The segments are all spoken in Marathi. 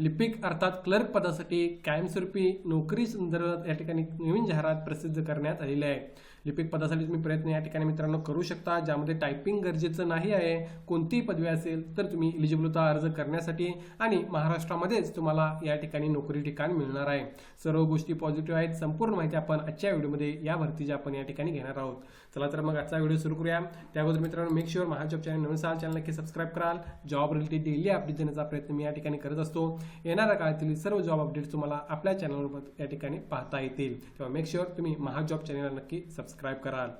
लिपिक अर्थात क्लर्क पदासाठी कायमस्वरूपी नोकरी संदर्भात या ठिकाणी नवीन जाहिरात प्रसिद्ध करण्यात आलेली आहे. लिपिक पदासाठी तुम्ही प्रयत्न या ठिकाणी मित्रांनो करू शकता. ज्यामध्ये टायपिंग गरजेचं नाही आहे कोणतीही पदवी असेल तर तुम्ही इलिजिबलता अर्ज करण्यासाठी आणि महाराष्ट्रामध्येच तुम्हाला या ठिकाणी नोकरी ठिकाण मिळणार आहे. सर्व गोष्टी पॉझिटिव्ह आहेत. संपूर्ण माहिती आपण आजच्या व्हिडिओमध्ये या भरतीची आपण या ठिकाणी घेणार आहोत. चला तर मग आजचा व्हिडिओ सुरू करूया. त्याबद्दल मित्रांनो मेक शुअर महाजॉब चॅनल नवीन साल चॅनल नक्की सबस्क्राईब कराल. जॉब रिलेटेड डेली अपडेट देण्याचा प्रयत्न मी या ठिकाणी करत असतो. येणाऱ्या काळातील सर्व जॉब अपडेट्स तुम्हाला आपल्या चॅनलवर या ठिकाणी पाहता येतील. तेव्हा मेक शुअर तुम्ही महाजॉब चॅनलला नक्की सबस्क्राईब कराल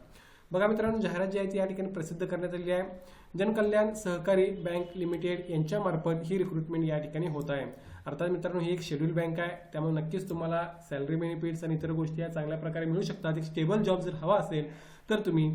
बघा मित्रांनो जाहिरात जी आहे ती या ठिकाणी प्रसिद्ध करण्यात आली आहे. जनकल्याण सहकारी बँक लिमिटेड यांच्यामार्फत ही रिक्रुटमेंट या ठिकाणी होत आहे. अर्थात मित्रांनो ही एक शेड्यूल बँक आहे. त्यामुळे नक्कीच तुम्हाला सॅलरी बेनिफिट्स आणि इतर गोष्टी या चांगल्या प्रकारे मिळू शकतात. एक स्टेबल जॉब जर हवा असेल तर तुम्ही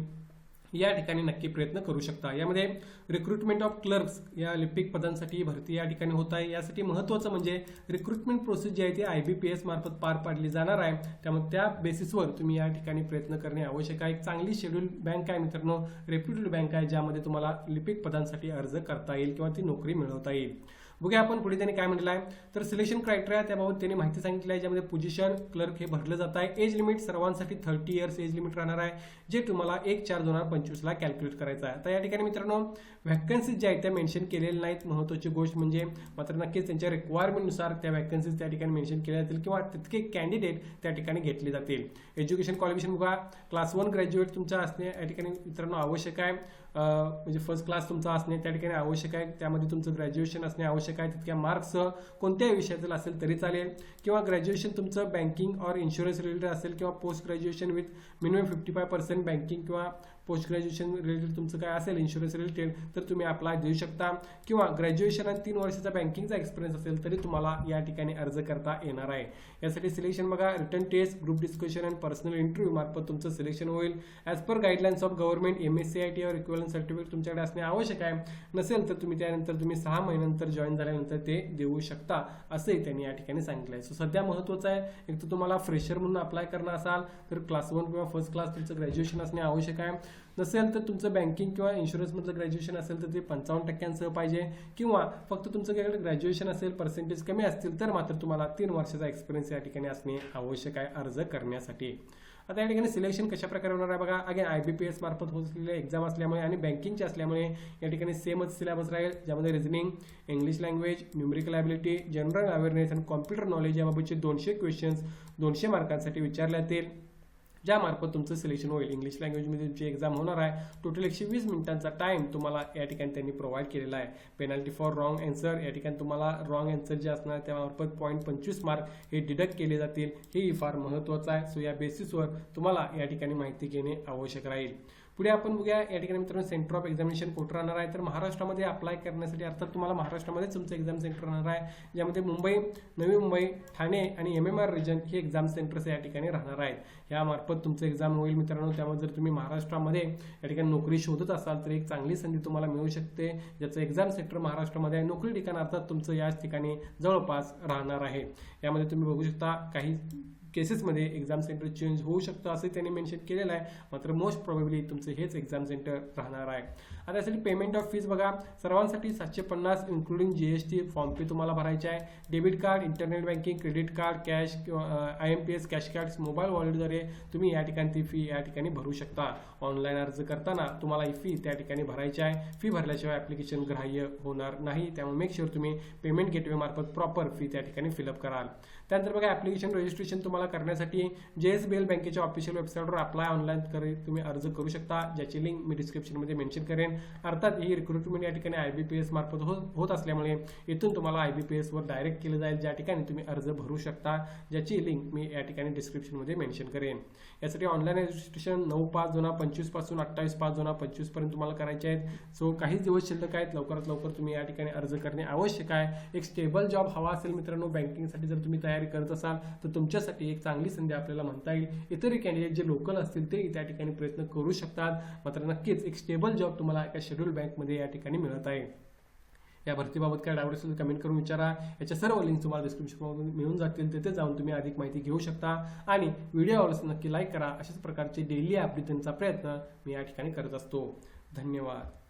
या ठिकाणी नक्की प्रयत्न करू शकता. यामध्ये रिक्रुटमेंट ऑफ क्लर्क्स या लिपिक पदांसाठी भरती या ठिकाणी होत आहे. यासाठी महत्त्वाचं म्हणजे रिक्रुटमेंट प्रोसेस जी आहे ती आय बी पी एस मार्फत पार पाडली जाणार आहे. त्यामुळे त्या बेसिसवर तुम्ही या ठिकाणी प्रयत्न करणे आवश्यक आहे. एक चांगली शेड्यूल बँक आहे मित्रांनो. रेप्युटेड बँक आहे ज्यामध्ये तुम्हाला लिपिक पदांसाठी अर्ज करता येईल किंवा ती नोकरी मिळवता येईल. बघूया आपण पुढे त्यांनी काय म्हटलं आहे. तर सिलेक्शन क्रायटेरिया त्याबाबत त्यांनी माहिती सांगितली आहे ज्यामध्ये पोझिशन क्लर्क हे भरलं जात आहे. एज लिमिट सर्वांसाठी थर्टी इयर्स एज लिमिट राहणार आहे जे तुम्हाला एक चार दोन हजार पंचवीसला कॅल्क्युलेट करायचं आहे. तर या ठिकाणी मित्रांनो व्हॅकन्सीज ज्या आहेत त्या मेन्शन केलेल्या नाहीत. महत्त्वाची गोष्ट म्हणजे मात्र नक्कीच त्यांच्या रिक्वायरमेंटनुसार त्या व्हॅकन्सीज त्या ठिकाणी मेन्शन केल्या जातील किंवा तितके कॅन्डिडेट त्या ठिकाणी घेतले जातील. एज्युकेशन क्वालिफिकेशन बघा क्लास वन ग्रॅज्युएट तुमचा असणे या ठिकाणी मित्रांनो आवश्यक आहे. म्हणजे फर्स्ट क्लास तुमचा असणे त्या ठिकाणी आवश्यक आहे. त्यामध्ये तुमचं ग्रॅज्युएशन असणे आवश्यक आहे तितक्या मार्क्ससह कोणत्याही विषयातील असेल तरी चालेल. किंवा ग्रॅज्युएशन तुमचं बँकिंग ऑर इन्शुरन्स रिलेटेड असेल किंवा post graduation with minimum fifty five percent banking किंवा पोस्ट ग्रॅज्युएशन रिलेटेड तुमचं काय असेल इन्शुरन्स रिलेटेड तर तुम्ही अप्लाय देऊ शकता. किंवा ग्रॅज्युएशन आणि तीन वर्षाचा बँकिंगचा एक्सपिरियन्स असेल तरी तुम्हाला या ठिकाणी अर्ज करता येणार आहे. यासाठी सिलेक्शन बघा written test group discussion and personal interview मार्फत तुमचं सिलेक्शन होईल. As per guidelines of government M S C I T or equivalent certificate तुमच्याकडे असणे आवश्यक आहे. नसेल तर तुम्ही त्यानंतर तुम्ही सहा महिन्यानंतर जॉईन झाल्यानंतर ते देऊ शकता असंही त्यांनी या ठिकाणी सांगितलं आहे सो सध्या महत्त्वाचं आहे एक तर तुम्हाला फ्रेशर म्हणून अप्लाय करणार असाल तर क्लास वन किंवा फर्स्ट क्लास तुमचं ग्रॅज्युएशन असणे आवश्यक आहे. नसेल तर तुमचं बँकिंग किंवा इन्शुरन्समधलं ग्रॅज्युएशन असेल तर ते पंचावन्न टक्क्यांसह पाहिजे. किंवा फक्त तुमचं काही ग्रॅज्युएशन असेल पर्सेंटेज कमी असतील तर मात्र तुम्हाला तीन वर्षाचा एक्सपिरियन्स या ठिकाणी असणे आवश्यक आहे अर्ज करण्यासाठी. आता या ठिकाणी सिलेक्शन कशा प्रकारे होणार आहे बघा. Again I B P S मार्फत होत असलेल्या एक्झाम असल्यामुळे आणि बँकिंगचे असल्यामुळे या ठिकाणी सेमच सिलेबस राहील ज्यामध्ये reasoning English language numerical ability general awareness आणि कॉम्प्युटर नॉलेज याबाबतचे दोनशे क्वेश्चन्स दोनशे मार्कांसाठी विचारले जातील. ज्यामार्फत तुमचं सिलेक्शन होईल. इंग्लिश लँग्वेजमध्ये तुमची एक्झाम होणार आहे टोटल एकशे वीस मिनिटांचा टाइम तुम्हाला या ठिकाणी त्यांनी प्रोव्हाइड केलेला आहे. पेनल्टी फॉर रॉंग अँसर या ठिकाणी तुम्हाला रॉंग अँसर जे असणार त्यामार्फत पॉईंट पंचवीस मार्क हे डिडक्ट केले जातील. हेही फार महत्त्वाचं आहे. सो या बेसिसवर तुम्हाला या ठिकाणी माहिती घेणे आवश्यक राहील. पुढे आपण बघूया या ठिकाणी मित्रांनो सेंटर ऑफ एक्झामिनेशन कुठं राहणार आहे. तर महाराष्ट्रामध्ये अप्लाय करण्यासाठी अर्थात तुम्हाला महाराष्ट्रामध्येच तुमचं एक्झाम सेंटर राहणार आहे. ज्यामध्ये मुंबई नवी मुंबई ठाणे आणि एम एम आर रिजन हे एक्झाम सेंटर्स या ठिकाणी राहणार आहेत. यामार्फत तुमचं एक्झाम होईल मित्रांनो. त्यामुळे जर तुम्ही महाराष्ट्रामध्ये या ठिकाणी नोकरी शोधत असाल तर एक चांगली संधी तुम्हाला मिळू शकते. ज्याचं एक्झाम सेंटर महाराष्ट्रामध्ये आहे नोकरी ठिकाण अर्थात तुमचं याच ठिकाणी जवळपास राहणार आहे. यामध्ये तुम्ही बघू शकता काही केसेसमध्ये एक्झाम सेंटर चेंज होऊ शकतं असं त्यांनी मेन्शन केलेलं आहे. मात्र मोस्ट प्रॉबेबली तुमचं हेच एक्झाम सेंटर राहणार आहे. आता त्यासाठी पेमेंट ऑफ फीज बघा सर्वांसाठी सातशे पन्नास including G S T form fee तुम्हाला भरायचे आहे. Debit card internet banking credit card cash किंवा I M P S cash card mobile वॉलेटद्वारे तुम्ही या ठिकाणी ती फी या ठिकाणी भरू शकता. ऑनलाईन अर्ज करताना तुम्हाला ही फी त्या ठिकाणी भरायची आहे. फी भरल्याशिवाय ॲप्लिकेशन ग्राह्य होणार नाही. त्यामुळे मेक शुअर तुम्ही पेमेंट गेटवे मार्फत प्रॉपर फी त्या ठिकाणी फिलअप कराल. त्यानंतर बघा ॲप्लिकेशन रजिस्ट्रेशन तुम्हाला करण्यासाठी जे एस बी एल बँकेच्या ऑफिशियल वेबसाईटवर अप्लाय ऑनलाईन करे तुम्ही अर्ज करू शकता. ज्याची लिंक मी डिस्क्रिप्शनमध्ये मेन्शन करेन. अर्थात ही रिक्रुटमेंट या ठिकाणी आय बी पी एस मार्फत हो होत असल्यामुळे इथून तुम्हाला आय बी पी एसवर डायरेक्ट केलं जाईल. ज्या ठिकाणी तुम्ही अर्ज भरू शकता ज्याची लिंक मी या ठिकाणी डिस्क्रिप्शनमध्ये मेन्शन करेन. यासाठी ऑनलाईन रजिस्ट्रेशन नऊ पाच दोन पंचवीसपासून पंचवीसपासून अठ्ठावीस पाच दोन पंचवीसपर्यंत पंचवीसपर्यंत तुम्हाला करायचे आहेत. सो काही दिवस शिल्लक आहेत. लवकरात लवकर तुम्ही या ठिकाणी अर्ज करणे आवश्यक आहे. एक स्टेबल जॉब हवा असेल मित्रांनो बँकिंगसाठी जर तुम्ही तयारी करत असाल तर तुमच्यासाठी एक चांगली संधी आपल्याला म्हणता येईल. इतरही कॅन्डिडेट जे लोकल असतील ते त्या ठिकाणी प्रयत्न करू शकतात. मात्र नक्कीच एक स्टेबल जॉब तुम्हाला एका शेड्यूल बँकमध्ये या ठिकाणी मिळत आहे. या भरतीबाबत काय डाऊट असेल कमेंट करून विचारा. याच्या सर्व लिंक तुम्हाला डिस्क्रिप्शनमधून मिळून जातील. तिथे जाऊन तुम्ही अधिक माहिती घेऊ शकता. आणि व्हिडिओ आवडल्यास नक्की लाईक करा. अशाच प्रकारचे डेली अपडेट देण्याचा प्रयत्न मी या ठिकाणी करत असतो. धन्यवाद.